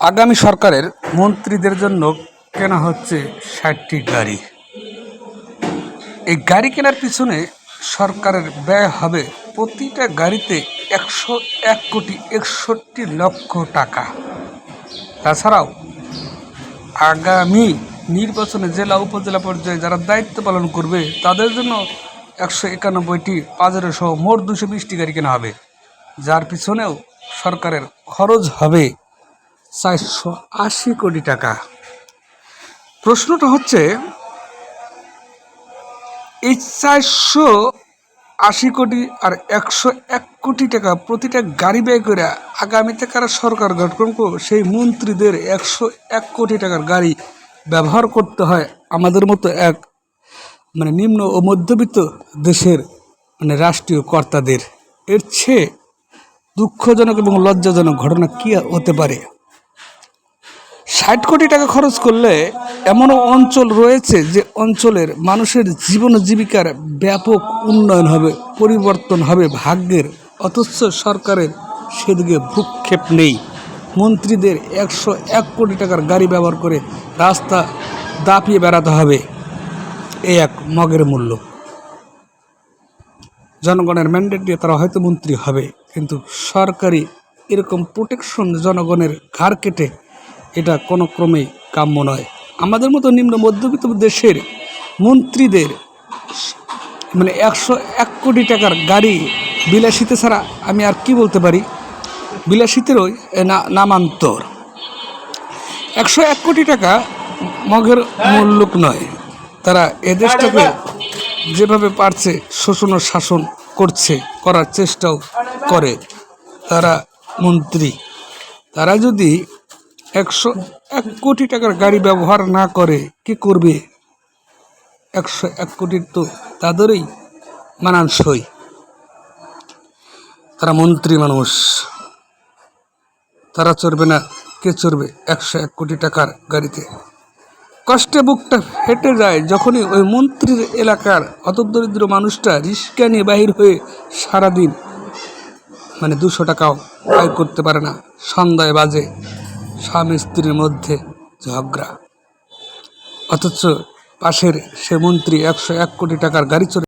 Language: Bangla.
আগামী সরকারের মন্ত্রীদের জন্য কেনা হচ্ছে ষাটটি গাড়ি। এই গাড়ি কেনার পিছনে সরকারের ব্যয় হবে প্রতিটা গাড়িতে একশো এক কোটি একষট্টি লক্ষ টাকা। তাছাড়াও আগামী নির্বাচনে জেলা, উপজেলা পর্যায়ে যারা দায়িত্ব পালন করবে, তাদের জন্য একশো একানব্বইটি পাজারো সহ মোট দুশো বিশটি গাড়ি কেনা হবে। যার পিছনেও সরকারের খরচ হবে। চারশো আশি কোটি টাকা। প্রশ্নটা হচ্ছে, এই চারশো আশি কোটি আর একশো এক কোটি টাকা প্রতিটা গাড়ি ব্যয় করে আগামীতে কারা সরকার গঠন করব, সেই মন্ত্রীদের একশো এক কোটি টাকার গাড়ি ব্যবহার করতে হয় আমাদের মতো এক মানে নিম্ন ও মধ্যবিত্ত দেশের মানে রাষ্ট্রীয় কর্তাদের। এর চেয়ে দুঃখজনক এবং লজ্জাজনক ঘটনা কী হতে পারে? ষাট কোটি টাকা খরচ করলে এমনও অঞ্চল রয়েছে যে অঞ্চলের মানুষের জীবন জীবিকার ব্যাপক উন্নয়ন হবে, পরিবর্তন হবে ভাগ্যের। অথচ সরকারের সেদিকে ভ্রুক্ষেপ নেই। মন্ত্রীদের একশো এক কোটি টাকার গাড়ি ব্যবহার করে রাস্তা দাপিয়ে বেড়াতে হবে। এই এক মগের মূল্য। জনগণের ম্যান্ডেট দিয়ে তারা হয়তো মন্ত্রী হবে, কিন্তু সরকারি এরকম প্রোটেকশন জনগণের ঘাড় কেটে এটা কোনো ক্রমেই কাম্য নয়। আমাদের মতো নিম্ন মধ্যবিত্ত দেশের মন্ত্রীদের মানে একশো এক কোটি টাকার গাড়ি বিলাসিতে ছাড়া আমি আর কি বলতে পারি? বিলাসিতেরই নামান্তর। একশো এক কোটি টাকা মগের মূল্যক নয়। তারা এ দেশটাকে যেভাবে পারছে শোষণ ও শাসন করছে, করার চেষ্টাও করে। তারা মন্ত্রী। তারা যদি একশো এক কোটি টাকার গাড়ি ব্যবহার না করে কি করবে? একশো এক কোটির তো তাদেরই মানানসই। তারা মন্ত্রী মানুষ। তারা চড়বে না, কে চড়বে একশো এক কোটি টাকার গাড়িতে? কষ্টে বুকটা ফেটে যায় যখনই ওই মন্ত্রীর এলাকার হতদরিদ্র মানুষটা রিস্কা নিয়ে বাহির হয়ে সারাদিন মানে দুশো টাকাও আয় করতে পারে না। সন্ধ্যায় বাজে। স্বামী স্ত্রীর মধ্যে ঝগড়া। অথচ পাশের সে মন্ত্রী একশো এক কোটি টাকার গাড়ি চড়ে